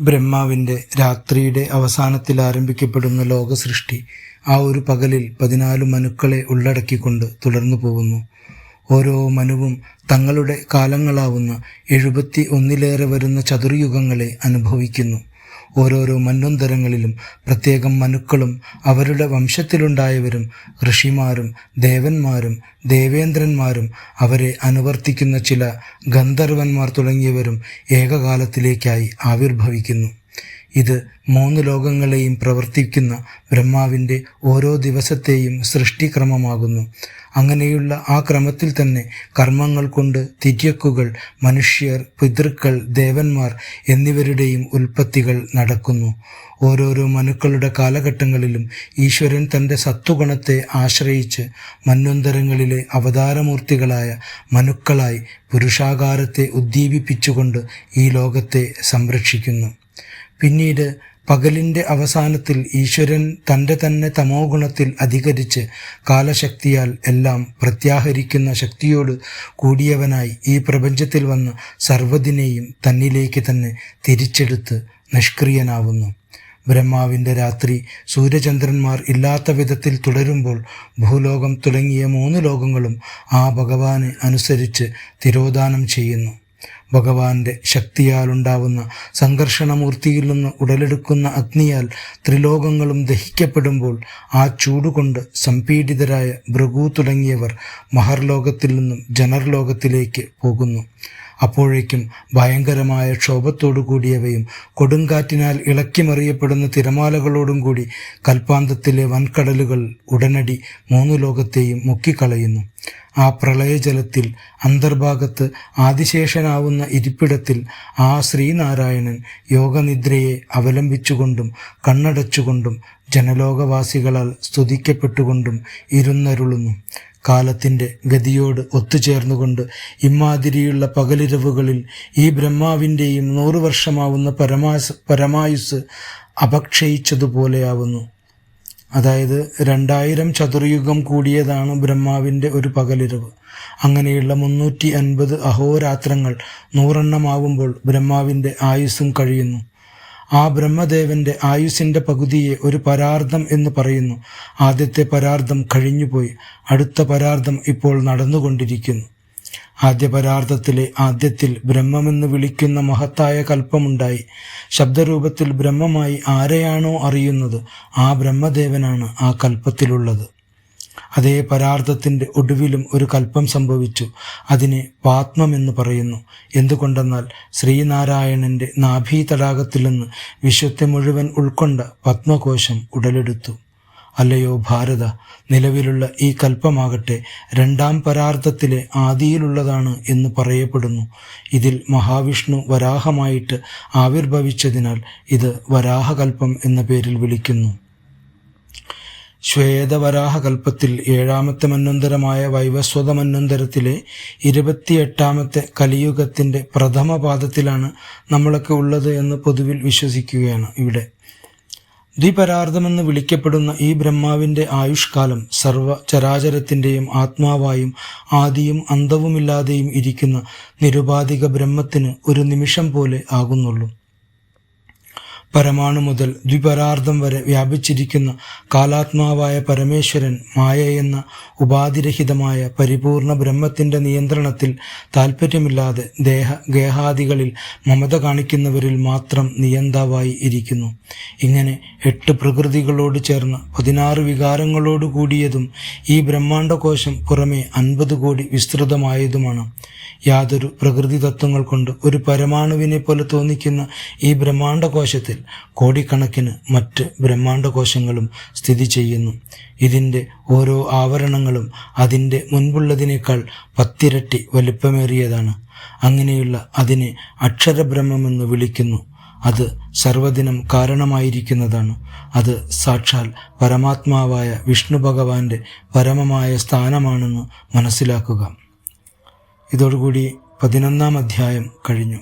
ബ്രഹ്മാവിന്റെ രാത്രിയുടെ അവസാനത്തിൽ ആരംഭിക്കപ്പെടുന്ന ലോകസൃഷ്ടി ആ ഒരു പകലിൽ പതിനാല് മനുക്കളെ ഉള്ളടക്കിക്കൊണ്ട് തുടർന്നു പോകുന്നു. ഓരോ മനുവും തങ്ങളുടെ കാലങ്ങളാവുന്ന എഴുപത്തി ഒന്നിലേറെ വരുന്ന ചതുർയുഗങ്ങളെ അനുഭവിക്കുന്നു. ഓരോരോ മന്വന്തരങ്ങളിലും പ്രത്യേകം മനുക്കളും അവരുടെ വംശത്തിലുണ്ടായവരും ഋഷിമാരും ദേവന്മാരും ദേവേന്ദ്രന്മാരും അവരെ അനുവർത്തിക്കുന്ന ചില ഗന്ധർവന്മാർ തുടങ്ങിയവരും ഏകകാലത്തിലേക്കായി ആവിർഭവിക്കുന്നു. ഇത് മൂന്ന് ലോകങ്ങളെയും പ്രവർത്തിക്കുന്ന ബ്രഹ്മാവിന്റെ ഓരോ ദിവസത്തെയും സൃഷ്ടിക്രമമാകുന്നു. അങ്ങനെയുള്ള ആ ക്രമത്തിൽ തന്നെ കർമ്മങ്ങൾ കൊണ്ട് തിര്യക്കുകൾ മനുഷ്യർ പിതൃക്കൾ ദേവന്മാർ എന്നിവരുടെയും ഉൽപ്പത്തികൾ നടക്കുന്നു. ഓരോരോ മനുക്കളുടെ കാലഘട്ടങ്ങളിലും ഈശ്വരൻ തന്റെ സത്വഗുണത്തെ ആശ്രയിച്ച് മന്വന്തരങ്ങളിലെ അവതാരമൂർത്തികളായ മനുക്കളായി പുരുഷാകാരത്തെ ഉദ്ദീപിപ്പിച്ചുകൊണ്ട് ഈ ലോകത്തെ സംരക്ഷിക്കുന്നു. പിന്നീട് പകലിന്റെ അവസാനത്തിൽ ഈശ്വരൻ തന്റെ തന്നെ തമോ ഗുണത്തിൽ അധികരിച്ച് കാലശക്തിയാൽ എല്ലാം പ്രത്യാഹരിക്കുന്ന ശക്തിയോട് കൂടിയവനായി ഈ പ്രപഞ്ചത്തിൽ വന്ന് സർവതിനെയും തന്നിലേക്ക് തന്നെ തിരിച്ചെടുത്ത് നിഷ്ക്രിയനാവുന്നു. ബ്രഹ്മാവിന്റെ രാത്രി സൂര്യചന്ദ്രന്മാർ ഇല്ലാത്ത വിധത്തിൽ തുടരുമ്പോൾ ഭൂലോകം തുടങ്ങിയ മൂന്ന് ലോകങ്ങളും ആ ഭഗവാനെ അനുസരിച്ച് തിരോധാനം ചെയ്യുന്നു. ഭഗവാന്റെ ശക്തിയാലുണ്ടാവുന്ന സംഘർഷണമൂർത്തിയിൽ നിന്ന് ഉടലെടുക്കുന്ന അഗ്നിയാൽ ത്രിലോകങ്ങളും ദഹിക്കപ്പെടുമ്പോൾ ആ ചൂടുകൊണ്ട് സംപീഡിതരായ ഭൃഗു തുടങ്ങിയവർ മഹർലോകത്തിൽ നിന്നും ജനർലോകത്തിലേക്ക് പോകുന്നു. അപ്പോഴേക്കും ഭയങ്കരമായ ക്ഷോഭത്തോടു കൂടിയവയും കൊടുങ്കാറ്റിനാൽ ഇളക്കിമറിയപ്പെടുന്ന തിരമാലകളോടും കൂടി കൽപ്പാന്തത്തിലെ വൻകടലുകൾ ഉടനടി മൂന്നു ലോകത്തെയും മുക്കിക്കളയുന്നു. ആ പ്രളയജലത്തിൽ അന്തർഭാഗത്ത് ആദിശേഷനാവുന്ന ഇരിപ്പിടത്തിൽ ആ ശ്രീനാരായണൻ യോഗനിദ്രയെ അവലംബിച്ചുകൊണ്ടും കണ്ണടച്ചുകൊണ്ടും ജനലോകവാസികളാൽ സ്തുതിക്കപ്പെട്ടുകൊണ്ടും ഇരുന്നരുളുന്നു. കാലത്തിന്റെ ഗതിയോട് ഒത്തുചേർന്നുകൊണ്ട് ഇമ്മാതിരിയുള്ള പകലിരവുകളിൽ ഈ ബ്രഹ്മാവിന്റെയും നൂറു വർഷമാവുന്ന പരമാ പരമായുസ് അപക്ഷയിച്ചതുപോലെയാവുന്നു. അതായത് രണ്ടായിരം ചതുർയുഗം കൂടിയതാണ് ബ്രഹ്മാവിന്റെ ഒരു പകലിരവ്. അങ്ങനെയുള്ള മുന്നൂറ്റി അൻപത് അഹോരാത്രങ്ങൾ നൂറെണ്ണമാവുമ്പോൾ ബ്രഹ്മാവിന്റെ ആയുസ്സും കഴിയുന്നു. ആ ബ്രഹ്മദേവന്റെ ആയുസിന്റെ പകുതിയെ ഒരു പരാർത്ഥം എന്ന് പറയുന്നു. ആദ്യത്തെ പരാർത്ഥം കഴിഞ്ഞുപോയി അടുത്ത പരാർത്ഥം ഇപ്പോൾ നടന്നുകൊണ്ടിരിക്കുന്നു. ആദ്യ പരാർത്ഥത്തിലെ ആദ്യത്തിൽ ബ്രഹ്മമെന്ന് വിളിക്കുന്ന മഹത്തായ കൽപ്പമുണ്ടായി. ശബ്ദരൂപത്തിൽ ബ്രഹ്മമായി ആരെയാണോ അറിയുന്നത് ആ ബ്രഹ്മദേവനാണ് ആ കൽപ്പത്തിലുള്ളത്. അതേ പരാർത്ഥത്തിന്റെ ഒടുവിലും ഒരു കൽപ്പം സംഭവിച്ചു. അതിനെ പാത്മമെന്ന് പറയുന്നു. എന്തുകൊണ്ടെന്നാൽ ശ്രീനാരായണന്റെ നാഭീ തടാകത്തിൽ നിന്ന് വിശ്വത്തെ മുഴുവൻ ഉൾക്കൊണ്ട പത്മകോശം ഉടലെടുത്തു. അല്ലയോ ഭാരത നിലവിലുള്ള ഈ കൽപ്പമാകട്ടെ രണ്ടാം പരാർത്ഥത്തിലെ ആദിയിലുള്ളതാണ് എന്ന് പറയപ്പെടുന്നു. ഇതിൽ മഹാവിഷ്ണു വരാഹമായിട്ട് ആവിർഭവിച്ചതിനാൽ ഇത് വരാഹകൽപ്പം എന്ന പേരിൽ വിളിക്കുന്നു. ശ്വേതവരാഹകൽപ്പത്തിൽ ഏഴാമത്തെ മന്വന്തരമായ വൈവസ്വത മന്വന്തരത്തിലെ ഇരുപത്തിയെട്ടാമത്തെ കലിയുഗത്തിന്റെ പ്രഥമ പാദത്തിലാണ് നമ്മളൊക്കെ ഉള്ളത് എന്ന് പൊതുവിൽ വിശ്വസിക്കുകയാണ് ഇവിടെ. ദ്വിപരാർദ്ധമെന്ന് വിളിക്കപ്പെടുന്ന ഈ ബ്രഹ്മാവിന്റെ ആയുഷ്കാലം സർവ ചരാചരത്തിന്റെയും ആത്മാവായും ആദിയും അന്തവുമില്ലാതെയും ഇരിക്കുന്ന നിരുപാധിക ബ്രഹ്മത്തിന് ഒരു നിമിഷം പോലെ ആകുന്നുള്ളൂ. പരമാണു മുതൽ ദ്വിപരാർദ്ധം വരെ വ്യാപിച്ചിരിക്കുന്ന കാലാത്മാവായ പരമേശ്വരൻ മായ എന്ന ഉപാധിരഹിതമായ പരിപൂർണ ബ്രഹ്മത്തിന്റെ നിയന്ത്രണത്തിൽ താൽപ്പര്യമില്ലാതെ ദേഹ ഗേഹാദികളിൽ മമത കാണിക്കുന്നവരിൽ മാത്രം നിയന്താവായി ഇരിക്കുന്നു. ഇങ്ങനെ എട്ട് പ്രകൃതികളോട് ചേർന്ന് പതിനാറ് വികാരങ്ങളോട് കൂടിയതും ഈ ബ്രഹ്മാണ്ടകോശം പുറമെ അൻപത് കോടി വിസ്തൃതമായതുമാണ്. യാതൊരു പ്രകൃതി തത്വങ്ങൾ കൊണ്ട് ഒരു പരമാണുവിനെ പോലെ തോന്നിക്കുന്ന ഈ ബ്രഹ്മാണ്ടകോശത്തിൽ കോടിക്കണക്കിന് മറ്റ് ബ്രഹ്മാണ്ഡകോശങ്ങളും സ്ഥിതി ചെയ്യുന്നു. ഇതിന്റെ ഓരോ ആവരണങ്ങളും അതിന്റെ മുൻപുള്ളതിനേക്കാൾ പത്തിരട്ടി വലിപ്പമേറിയതാണ്. അങ്ങനെയുള്ള അതിനെ അക്ഷരബ്രഹ്മമെന്ന് വിളിക്കുന്നു. അത് സർവദിനം കാരണമായിരിക്കുന്നതാണ്. അത് സാക്ഷാൽ പരമാത്മാവായ വിഷ്ണു ഭഗവാന്റെ പരമമായ സ്ഥാനമാണെന്ന് മനസ്സിലാക്കുക. ഇതോടുകൂടി പതിനൊന്നാം അധ്യായം കഴിഞ്ഞു.